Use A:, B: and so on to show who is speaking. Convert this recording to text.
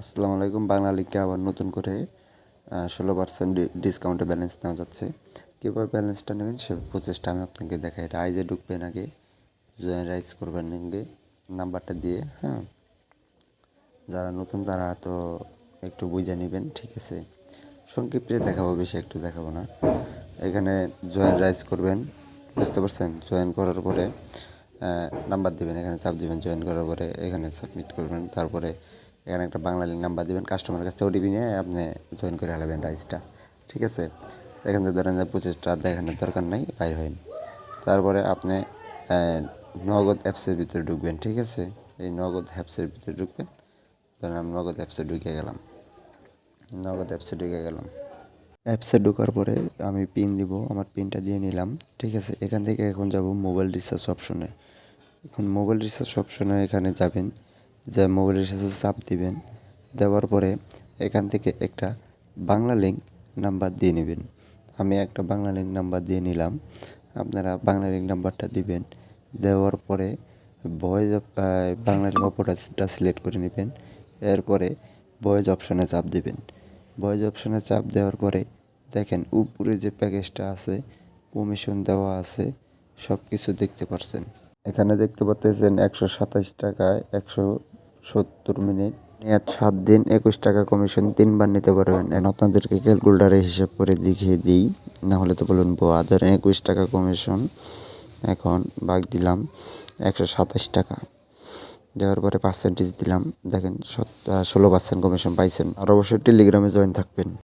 A: আসসালামু আলাইকুম। বাংলা লিগকে আবার নতুন করে ষোলো পার্সেন্ট ডিসকাউন্টে ব্যালেন্স নেওয়া যাচ্ছে। কীভাবে ব্যালেন্সটা নেবেন সে প্রচেষ্টা আমি আপনাকে দেখাই। রাইজে ঢুকবেন আগে জয়েন রাইজ করবেন আগে নাম্বারটা দিয়ে হ্যাঁ? যারা নতুন তারা তো একটু বুঝে নেবেন, ঠিক আছে? সংক্ষিপ্তে দেখাবো, বেশি একটু দেখাবো না। এখানে জয়েন রাইজ করবেন, বুঝতে পারছেন? জয়েন করার পরে নাম্বার দিবেন, এখানে চাপ দিবেন জয়েন করার পরে এখানে সাবমিট করবেন। তারপরে এখানে একটা বাংলা নাম্বার দিবেন কাস্টমারের কাছে ওটিপি নিয়ে আপনি জয়েন করে হালাবেন রাইসটা ঠিক আছে? এখান থেকে ধরেন যে পঁচিশটা দেখানোর দরকার নাই, বাইর হইন। তারপরে আপনি নগদ অ্যাপসের ভিতরে ঢুকবেন, ঠিক আছে? এই নগদ অ্যাপসের ভিতরে ঢুকবেন। ধরেন আমি নগদ অ্যাপসে ঢুকে গেলাম। নগদ অ্যাপসে ঢুকে গেলাম। অ্যাপসে ঢোকার পরে আমি পিন দিব, আমার পিনটা দিয়ে নিলাম, ঠিক আছে? এখান থেকে এখন যাব মোবাইল রিচার্জ অপশনে এখন মোবাইল রিচার্জ অপশনে এখানে যাবেন। যে মোবাইলের রিচার্জে চাপ দিবেন, দেওয়ার পরে এখান থেকে একটা বাংলা লিঙ্ক নাম্বার দিয়ে নেবেন। আমি একটা বাংলা লিঙ্ক নাম্বার দিয়ে নিলাম। আপনারা বাংলা লিঙ্ক নাম্বারটা দিবেন। দেওয়ার পরে ভয়েস বাংলা লিঙ্ক অপরটা সিলেক্ট করে নেবেন। এরপরে ভয়েস অপশনে চাপ দিবেন। ভয়েস অপশনে চাপ দেওয়ার পরে দেখেন উপরে যে প্যাকেজটা আছে কমিশন দেওয়া আছে সব কিছু দেখতে পারছেন। এখানে দেখতে পাচ্ছেন একশো সাতাশ টাকায় একশো সত্তর মিনিট। মেয়াদ সাত দিন একুশ টাকা কমিশন তিনবার নিতে পারবেন। এখন আপনাদেরকে ক্যালকুলেটারে হিসাব করে দেখিয়ে দিই। নাহলে তো বলুন বো আদার একুশ টাকা কমিশন। এখন ভাগ দিলাম একশো সাতাশ টাকা। দেওয়ার পরে পার্সেন্টেজ দিলাম। দেখেন ষোলো পার্সেন্ট কমিশন পাইছেন। আর অবশ্যই টেলিগ্রামে জয়েন থাকবেন।